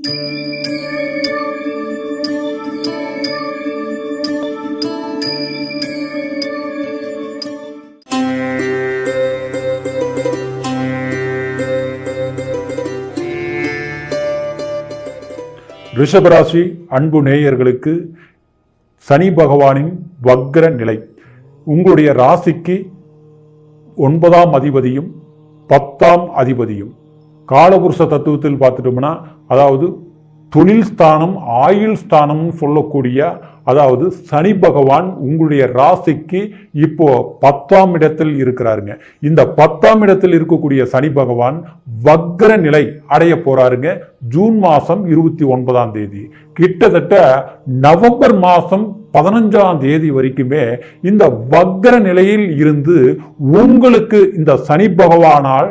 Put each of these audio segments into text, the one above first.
ரிஷபராசி அன்பு நேயர்களுக்கு சனி பகவானின் வக்ர நிலை. உங்களுடைய ராசிக்கு ஒன்பதாம் அதிபதியும் பத்தாம் அதிபதியும். காலபுருஷ தத்துவத்தில் பார்த்துட்டோம்னா அதாவது தொழில் ஸ்தானம் ஆயுள் ஸ்தானம்னு சொல்லக்கூடிய அதாவது சனி பகவான் உங்களுடைய ராசிக்கு இப்போ பத்தாம் இடத்தில் இருக்கிறாருங்க. இந்த பத்தாம் இடத்தில் இருக்கக்கூடிய சனி பகவான் வக்ர நிலை அடைய போறாருங்க. ஜூன் மாதம் இருபத்தி ஒன்பதாம் தேதி. கிட்டத்தட்ட நவம்பர் மாதம் பதினஞ்சாம் தேதி வரைக்குமே இந்த வக்ர நிலையில் இருந்து உங்களுக்கு இந்த சனி பகவானால்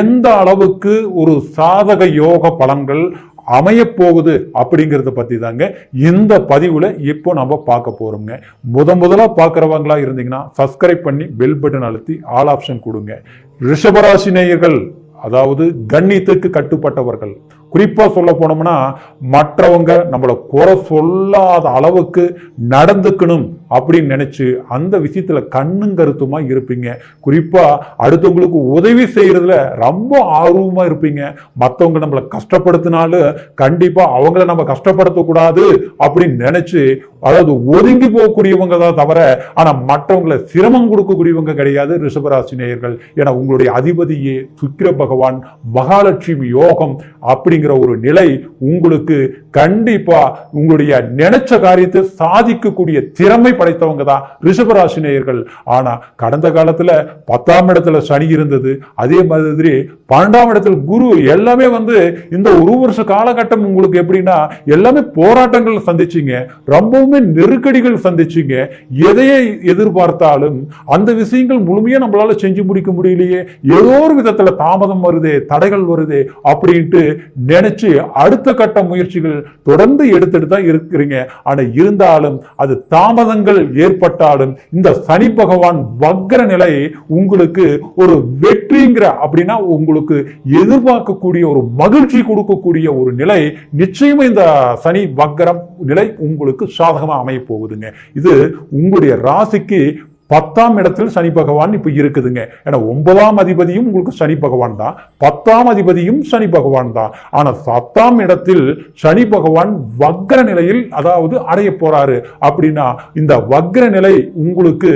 எந்த அளவுக்கு ஒரு சாதக யோக பலன்கள் அமையப் போகுது அப்படிங்கிறத பற்றி தாங்க இந்த பதிவில் இப்போ நம்ம பார்க்க போகிறோங்க முத முதலாக பார்க்குறவங்களா இருந்தீங்கன்னா சப்ஸ்கிரைப் பண்ணி பெல் பட்டன் அழுத்தி ஆல் ஆப்ஷன் கொடுங்க. ரிஷபராசி நேயர்கள் அதாவது கண்ணியத்துக்கு கட்டுப்பட்டவர்கள். குறிப்பா சொல்ல போனோம்னா மற்றவங்க நம்மளை குறை சொல்லாத அளவுக்கு நடந்துக்கணும் அப்படின்னு நினைச்சு அந்த விஷயத்துல கண்ணும் கருத்துமா இருப்பீங்க. குறிப்பா அடுத்தவங்களுக்கு உதவி செய்யறதுல ரொம்ப ஆர்வமா இருப்பீங்க. மற்றவங்க நம்மளை கஷ்டப்படுத்தினாலும் கண்டிப்பா அவங்கள நம்ம கஷ்டப்படுத்தக்கூடாது அப்படின்னு நினைச்சு அதாவது ஒதுங்கி போகக்கூடியவங்க தான் தவிர ஆனா மற்றவங்களை சிரமம் கொடுக்கக்கூடியவங்க கிடையாது ரிஷபராசி நேயர்கள். ஏன்னா உங்களுடைய அதிபதியே சுக்கிர பகவான் மகாலட்சுமி யோகம் அப்படிங்கிற ஒரு நிலை உங்களுக்கு கண்டிப்பா உங்களுடைய நினைச்ச காரியத்தை சாதிக்கக்கூடிய திறமை படைத்தவங்க தான் ரிஷபராசி நேயர்கள். ஆனா கடந்த காலத்துல பத்தாம் இடத்துல சனி இருந்தது. அதே மாதிரி பன்னெண்டாம் இடத்துல குரு எல்லாமே வந்து இந்த ஒரு வருஷ காலகட்டம் உங்களுக்கு எப்படின்னா எல்லாமே போராட்டங்கள் சந்திச்சீங்க. ரொம்பவுமே நெருக்கடிகள் சந்திச்சீங்க. எதையை எதிர்பார்த்தாலும் அந்த விஷயங்கள் முழுமையாக நம்மளால செஞ்சு முடிக்க முடியலையே. ஏதோ ஒரு விதத்துல தாமதம் வருது தடைகள் வருது அப்படின்ட்டு நினைச்சு அடுத்த கட்ட முயற்சிகள் தொடர்ந்து எடுத்துட்டு தான் இருக்கிறீங்க. ஆனா இருந்தாலும் அது தாமதங்கள் ஏற்பட்டாலும் இந்த சனி பகவான் வக்ர நிலை உங்களுக்கு ஒரு வெற்றிங்கிற அப்படின்னா உங்களுக்கு எதிர்பார்க்கக்கூடிய ஒரு மகிழ்ச்சி கொடுக்கக்கூடிய ஒரு நிலை நிச்சயமா இந்த சனி வக்ரம் நிலை உங்களுக்கு சாதகமா அமைய போகுதுங்க. இது உங்களுடைய ராசிக்கு பத்தாம் இடத்தில் சனி பகவான் இப்ப இருக்குதுங்க. ஏன்னா ஒன்பதாம் அதிபதியும் உங்களுக்கு சனி பகவான் தான். பத்தாம் அதிபதியும் சனி பகவான் தான். ஆனா பத்தாம் இடத்தில் சனி பகவான் வக்ர நிலையில் அதாவது அடைய போறாரு. அப்படின்னா இந்த வக்ர நிலை உங்களுக்கு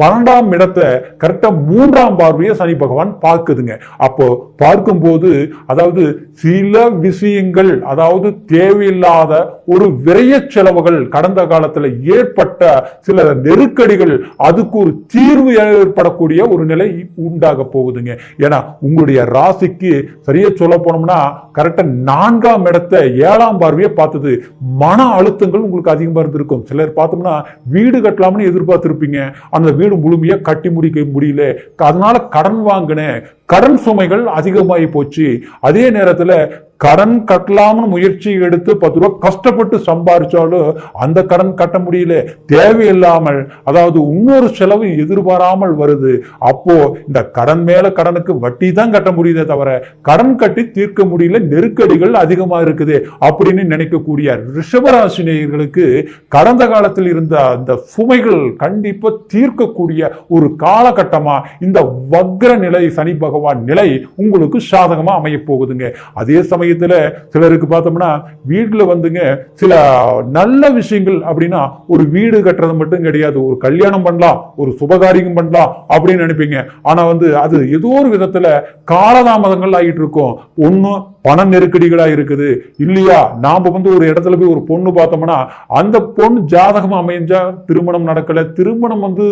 பன்னெண்டாம் இடத்தை கரெக்டா மூன்றாம் பார்வையை சனி பகவான் பார்க்குதுங்க. அப்போ பார்க்கும்போது அதாவது சில விஷயங்கள் அதாவது தேவையில்லாத ஒரு விரைய செலவுகள் கடந்த காலத்துல ஏற்பட்ட சில நெருக்கடிகள் அதுக்கு ஒரு தீர்வு ஏற்படக்கூடிய ஒரு நிலை உண்டாக போகுதுங்க. ஏன்னா உங்களுடைய ராசிக்கு சரியா சொல்ல போனோம்னா கரெக்டா நான்காம் இடத்தை ஏழாம் பார்வையை பார்த்தது மன அழுத்தங்கள் உங்களுக்கு அதிகமாக இருந்திருக்கும். சிலர் பார்த்தோம்னா வீடு கட்டலாம்னு எதிர்பார்த்திருப்பீங்க. அந்த வீடு முழுமையாக கட்டி முடிக்க முடியல. அதனால கடன் வாங்கினேன். கடன் சுமைகள் அதிகமாகி போச்சு. அதே நேரத்துல கடன் கட்டலாம்னு முயற்சி எடுத்து பத்து ரூபா கஷ்டப்பட்டு சம்பாரிச்சாலும் அந்த கடன் கட்ட முடியல. தேவையில்லாமல் அதாவது இன்னொரு செலவு எதிர்பாராமல் வருது. அப்போ இந்த கடன் மேல கடனுக்கு வட்டி தான் கட்ட முடியுதே தவிர கடன் கட்டி தீர்க்க முடியல நெருக்கடிகள் அதிகமா இருக்குது அப்படின்னு நினைக்கக்கூடிய ரிஷபராசினியர்களுக்கு கடந்த காலத்தில் இருந்த அந்த சுமைகள் கண்டிப்பா தீர்க்கக்கூடிய ஒரு காலகட்டமா இந்த வக்ர நிலை சனி பகவான் நிலை உங்களுக்கு சாதகமா அமைய போகுதுங்க. அதே சமயம் சமயத்துல சிலருக்கு பார்த்தோம்னா வீட்டுல வந்துங்க சில நல்ல விஷயங்கள் அப்படின்னா ஒரு வீடு கட்டுறது மட்டும் கிடையாது. ஒரு கல்யாணம் பண்ணலாம் ஒரு சுபகாரியம் பண்ணலாம் அப்படின்னு நினைப்பீங்க. ஆனா வந்து அது ஏதோ ஒரு விதத்துல காலதாமதங்கள் ஆகிட்டு இருக்கும். ஒன்னும் பண நெருக்கடிகளா இருக்குது. இல்லையா? நாம வந்து ஒரு இடத்துல போய் ஒரு பொண்ணு பார்த்தோம்னா அந்த பொண்ணு ஜாதகம் அமைஞ்சா திருமணம் நடக்கல. திருமணம் வந்து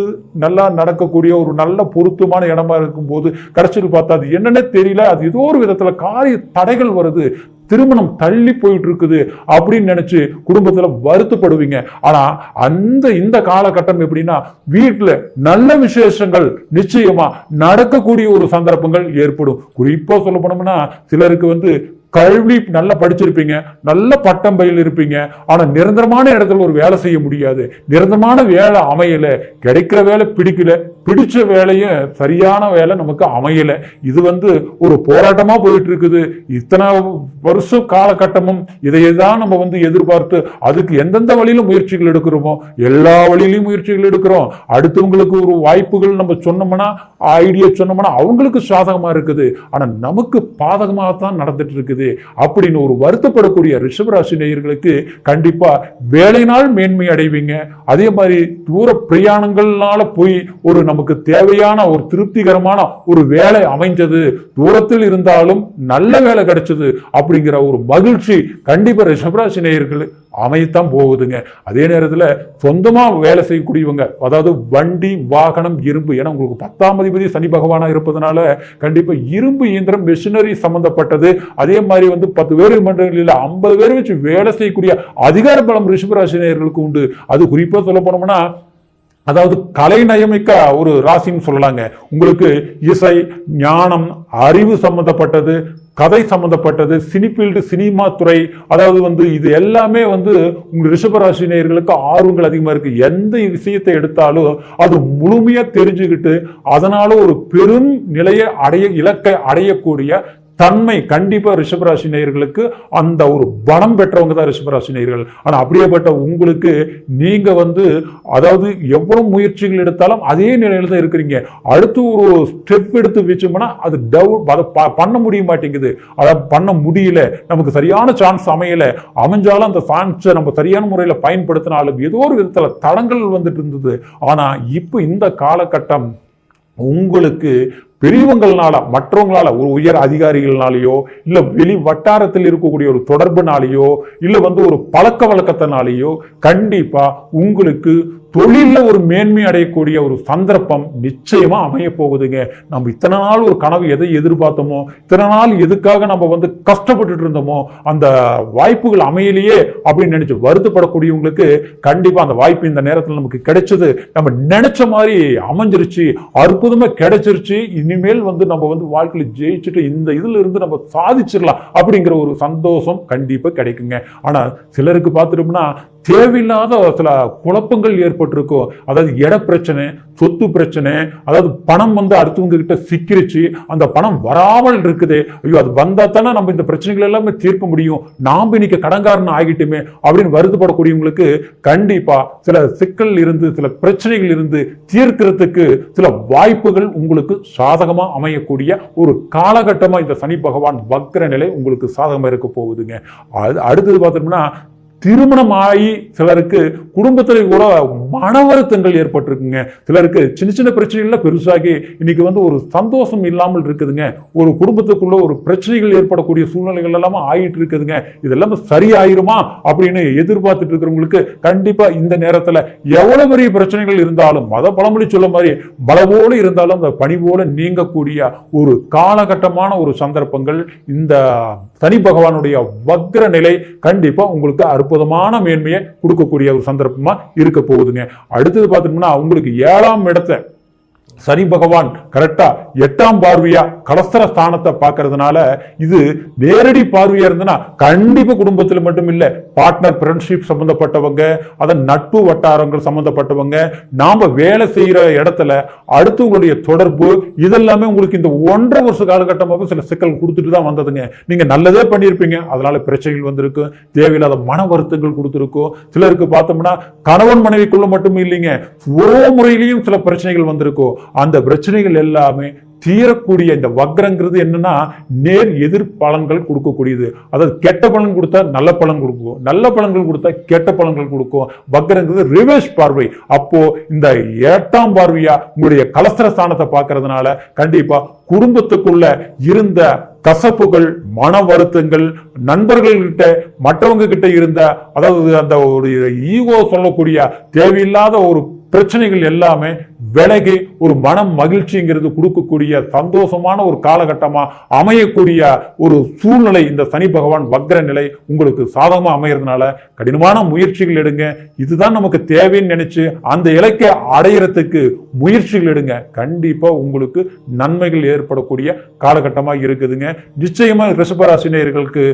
நல்லா நடக்கக்கூடிய ஒரு நல்ல பொருத்தமான இடமா இருக்கும்போது கடைசியில் பார்த்தா அது என்னன்னே தெரியல. அது ஏதோ ஒரு விதத்துல காரிய தடைகள் வருது. திருமணம் தள்ளி போயிட்டு இருக்குது அப்படின்னு நினைச்சு குடும்பத்துல வருத்தப்படுவீங்க. ஆனா அந்த இந்த காலகட்டம் எப்படின்னா வீட்டுல நல்ல விசேஷங்கள் நிச்சயமா நடக்கக்கூடிய ஒரு சந்தர்ப்பங்கள் ஏற்படும். குறிப்பா சொல்ல போனோம்னா சிலருக்கு வந்து கல்வி நல்லா படிச்சிருப்பீங்க நல்ல பட்டம் பயில் இருப்பீங்க ஆனா நிரந்தரமான இடத்துல ஒரு வேலை செய்ய முடியாது. நிரந்தரமான வேலை அமையலை கிடைக்கிற வேலை பிடிக்கல பிடிச்ச வேலையை சரியான வேலை நமக்கு அமையல. இது வந்து ஒரு போராட்டமா போயிட்டு இருக்குது இத்தனை வருஷம் காலகட்டமும் இதையே தான் நம்ம வந்து எதிர்பார்த்து அதுக்கு எந்தெந்த வழியில முயற்சிகள் எடுக்கிறோமோ எல்லா வழியிலையும் முயற்சிகள் எடுக்கிறோம். அடுத்தவங்களுக்கு ஒரு வாய்ப்புகள் நம்ம சொன்னோம்னா ஐடியா சொன்னோம்னா அவங்களுக்கு சாதகமா இருக்குது. ஆனா நமக்கு பாதகமாக தான் நடந்துட்டு இருக்குது அப்படின்னு ஒரு வருத்தப்படக்கூடிய ரிஷபராசி நேயர்களுக்கு கண்டிப்பா வேலையினால் மேன்மை அடைவீங்க. அதே மாதிரி தூர பிரயாணங்கள்னால போய் ஒரு நமக்கு தேவையான ஒரு திருப்திகரமான ஒரு வேலை அமைஞ்சது. தூரத்தில் இருந்தாலும் நல்ல வேலை கிடைச்சது அப்படிங்கிற ஒரு மகிழ்ச்சி கண்டிப்பா ரிஷபராசி நேயர்கள் அமையத்தான் போகுதுங்க. அதே நேரத்துல சொந்தமா வேலை செய்யக்கூடியவங்க அதாவது வண்டி வாகனம் இரும்பு ஏன்னா உங்களுக்கு பத்தாம் அதிபதி சனி பகவானாக இருப்பதனால கண்டிப்பா இரும்பு இயந்திரம் மிஷினரி சம்பந்தப்பட்டது. அதே மாதிரி வந்து பத்து பேர் மன்றங்களில் ஐம்பது பேர் வச்சு வேலை செய்யக்கூடிய அதிகார பலம் ரிஷபராசி நேயர்களுக்கு உண்டு. அது குறிப்பாக சொல்ல போனோம்னா அதாவது கலை நயமிக்க ஒரு ராசின்னு சொல்லலாங்க. உங்களுக்கு இசை ஞானம் அறிவு சம்பந்தப்பட்டது கதை சம்பந்தப்பட்டது சினிஃபீல்டு சினிமா துறை அதாவது வந்து இது எல்லாமே வந்து உங்கள் ரிஷபராசி நேயர்களுக்கு ஆர்வங்கள் அதிகமாக இருக்கு. எந்த விஷயத்தை எடுத்தாலும் அது முழுமையாக தெரிஞ்சுக்கிட்டு அதனால ஒரு பெரும் நிலையை அடைய இலக்கை அடையக்கூடிய தன்மை கண்டிப்பா ரிஷபராசி நேயர்களுக்கு அந்த ஒரு பலம் பெற்றவங்க தான் ரிஷபராசி நேயர்கள். ஆனா அப்படியேப்பட்ட உங்களுக்கு நீங்க வந்து அதாவது எவ்வளவு முயற்சிகள் எடுத்தாலும் அதே நிலையில தான் இருக்கிறீங்க. அடுத்து ஒரு ஸ்டெப் எடுத்து வச்சோம்னா அது டவுட் அதை ப- பண்ண முடிய மாட்டேங்குது. அதை பண்ண முடியல. நமக்கு சரியான சான்ஸ் அமையல. அமைஞ்சாலும் அந்த சான்ஸை நம்ம சரியான முறையில் பயன்படுத்தினாலும் ஏதோ ஒரு விதத்துல தடங்கள் வந்துட்டு இருந்தது. ஆனா இப்போ இந்த காலகட்டம் உங்களுக்கு பெரியவங்களால மற்றவங்களால ஒரு உயர் அதிகாரிகள்னாலேயோ இல்ல வெளி வட்டாரத்தில் இருக்கக்கூடிய ஒரு தொடர்புனாலேயோ இல்ல வந்து ஒரு பழக்க வழக்கத்தினாலேயோ கண்டிப்பா உங்களுக்கு தொழிலில் ஒரு மேன்மை அடையக்கூடிய ஒரு சந்தர்ப்பம் நிச்சயமா அமைய போகுதுங்க நம்ம இத்தனை நாள் ஒரு கனவு எதை எதிர்பார்த்தோமோ இத்தனை நாள் எதுக்காக நம்ம வந்து கஷ்டப்பட்டுட்டு இருந்தோமோ அந்த வாய்ப்புகள் அமையலையே அப்படின்னு நினைச்சு வருத்தப்படக்கூடியவங்களுக்கு கண்டிப்பா அந்த வாய்ப்பு இந்த நேரத்தில் நமக்கு கிடைச்சது. நம்ம நினைச்ச மாதிரி அமைஞ்சிருச்சு அற்புதமா கிடைச்சிருச்சு. இனிமேல் வந்து நம்ம வந்து வாழ்க்கையில் ஜெயிச்சுட்டு இந்த இதுல இருந்து நம்ம சாதிச்சிடலாம் அப்படிங்கிற ஒரு சந்தோஷம் கண்டிப்பா கிடைக்குங்க. ஆனா சிலருக்கு பார்த்துட்டோம்னா தேவையில்லாத சில குழப்பங்கள் ஏற்பட்டிருக்கோ அதாவது இட பிரச்சனை சொத்து பிரச்சனை அதாவது பணம் வந்து அடுத்தவங்க கிட்ட சிக்கிருச்சு அந்த பணம் வராமல் இருக்குது ஐயோ அது வந்தா தானே நம்ம இந்த பிரச்சனைகள் எல்லாமே தீர்க்க முடியும் நாம் இன்னைக்கு கடங்காரன் ஆகிட்டுமே அப்படின்னு வருத்தப்படக்கூடியவங்களுக்கு கண்டிப்பா சில சிக்கல் இருந்து சில பிரச்சனைகள் இருந்து தீர்க்கிறதுக்கு சில வாய்ப்புகள் உங்களுக்கு சாதகமா அமையக்கூடிய ஒரு காலகட்டமா இந்த சனி பகவான் வக்ர நிலை உங்களுக்கு சாதகமா இருக்க போகுதுங்க. அடுத்தது பார்த்தோம்னா திருமணம் ஆகி சிலருக்கு குடும்பத்துல கூட மன வருத்தங்கள் ஏற்பட்டிருக்குங்க. சிலருக்கு சின்ன சின்ன பிரச்சனைகள்ல பெருசாகி இன்னைக்கு வந்து ஒரு சந்தோஷம் இல்லாமல் இருக்குதுங்க. ஒரு குடும்பத்துக்குள்ள ஒரு பிரச்சனைகள் ஏற்படக்கூடிய சூழ்நிலைகள் எல்லாமே ஆயிட்டு இருக்குதுங்க. இதெல்லாம் சரியாயிருமா அப்படின்னு எதிர்பார்த்துட்டு இருக்கிறவங்களுக்கு கண்டிப்பா இந்த நேரத்துல எவ்வளவு பெரிய பிரச்சனைகள் இருந்தாலும் மத பழமொழி சொல்ல மாதிரி பலவோடு இருந்தாலும் அந்த பணிவோடு நீங்கக்கூடிய ஒரு காலகட்டமான ஒரு சந்தர்ப்பங்கள் இந்த சனி பகவானுடைய வக்ர நிலை கண்டிப்பா உங்களுக்கு அற்புதமான மேன்மையை கொடுக்கக்கூடிய ஒரு சந்தர்ப்பமா இருக்க போகுதுங்க. அடுத்தது பார்த்தோம்னா உங்களுக்கு ஏழாம் இடத்தை சனி பகவான் கரெக்டா எட்டாம் பார்வையா கலஸ்தர ஸ்தானத்தை பார்க்கறதுனால இது நேரடி பார்வையா இருந்ததுன்னா கண்டிப்பா குடும்பத்துல மட்டும் இல்ல பார்ட்னர் ஃப்ரெண்ட்ஷிப் சம்பந்தப்பட்டவங்க அதன் நட்பு வட்டாரங்கள் சம்பந்தப்பட்டவங்க நாம வேலை செய்யற இடத்துல அடுத்தவங்களுடைய தொடர்பு இதெல்லாமே உங்களுக்கு இந்த ஒன்றரை வருஷ காலகட்டமாக சில சிக்கல் கொடுத்துட்டு தான் வந்ததுங்க. நீங்க நல்லதே பண்ணியிருப்பீங்க. அதனால பிரச்சனைகள் வந்திருக்கும் தேவையில்லாத மன வருத்தங்கள் கொடுத்துருக்கும் சிலருக்கு பார்த்தோம்னா கணவன் மனைவிக்குள்ள மட்டும் இல்லைங்க. ஒரு முறையிலையும் சில பிரச்சனைகள் வந்திருக்கும் அந்த பிரச்சனைகள் எல்லாமே தீரக்கூடிய இந்த வக்ரங்கிறது என்னன்னா நேர் எதிர் பலன்கள் கொடுக்கக்கூடியது. அதாவது கெட்ட பலன் கொடுத்தா நல்ல பலன் கொடுக்கும். நல்ல பலன்கள் கொடுத்தா கெட்ட பலன்கள் கொடுக்கும். வக்ரங்கிறது ரிவர்ஸ் பார்வை. அப்போ இந்த எட்டாம் பார்வையா உங்களுடைய கலசர ஸ்தானத்தை பார்க்கறதுனால கண்டிப்பா குடும்பத்துக்குள்ள இருந்த கசப்புகள் மன வருத்தங்கள் நண்பர்கள்கிட்ட மற்றவங்க கிட்ட இருந்த அதாவது அந்த ஒரு ஈகோ சொல்லக்கூடிய தேவையில்லாத ஒரு பிரச்சனைகள் எல்லாமே விலகி ஒரு மனம் மகிழ்ச்சிங்கிறது கொடுக்கக்கூடிய சந்தோஷமான ஒரு காலகட்டமாக அமையக்கூடிய ஒரு சூழ்நிலை இந்த சனி பகவான் வக்ர நிலை உங்களுக்கு சாதகமாக அமையறதுனால கடினமான முயற்சிகள் எடுங்க. இதுதான் நமக்கு தேவைன்னு நினைச்சு அந்த இலக்கை அடையிறதுக்கு முயற்சிகள் எடுங்க. கண்டிப்பாக உங்களுக்கு நன்மைகள் ஏற்படக்கூடிய காலகட்டமாக இருக்குதுங்க. நிச்சயமாக ரிஷபராசினியர்களுக்கு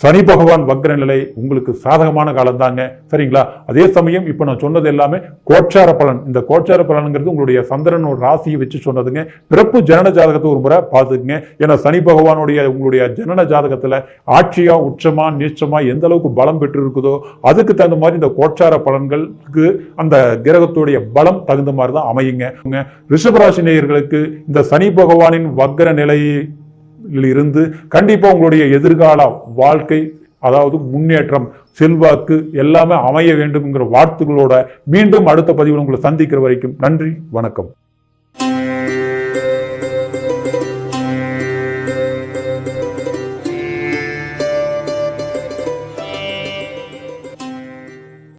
சனி பகவான் வக்ர நிலை உங்களுக்கு சாதகமான காலம் தாங்க சரிங்களா? அதே சமயம் இப்போ நான் சொன்னது எல்லாமே கோச்சார பலன். இந்த கோச்சார பலனுங்கிறது உங்களுடைய சந்திரனோட ராசியை வச்சு சொன்னதுங்க. பிறப்பு ஜனன ஜாதகத்தை ஒரு முறை பார்த்துக்குங்க. ஏன்னா சனி பகவானுடைய உங்களுடைய ஜனன ஜாதகத்தில் ஆட்சியா உச்சமா நீச்சமா எந்த அளவுக்கு பலம் பெற்று இருக்குதோ அதுக்கு தகுந்த மாதிரி இந்த கோச்சார பலன்களுக்கு அந்த கிரகத்துடைய பலம் தகுந்த மாதிரி தான் அமையுங்க ரிஷபராசி நேயர்களுக்கு இந்த சனி பகவானின் வக்ர நிலையை இருந்து கண்டிப்பா உங்களுடைய எதிர்கால வாழ்க்கை அதாவது முன்னேற்றம் செல்வாக்கு எல்லாமே அமைய வேண்டும்ங்கிற வாழ்த்துக்களோட மீண்டும் அடுத்த பதிவில் உங்களை சந்திக்கிற வரைக்கும் நன்றி வணக்கம்.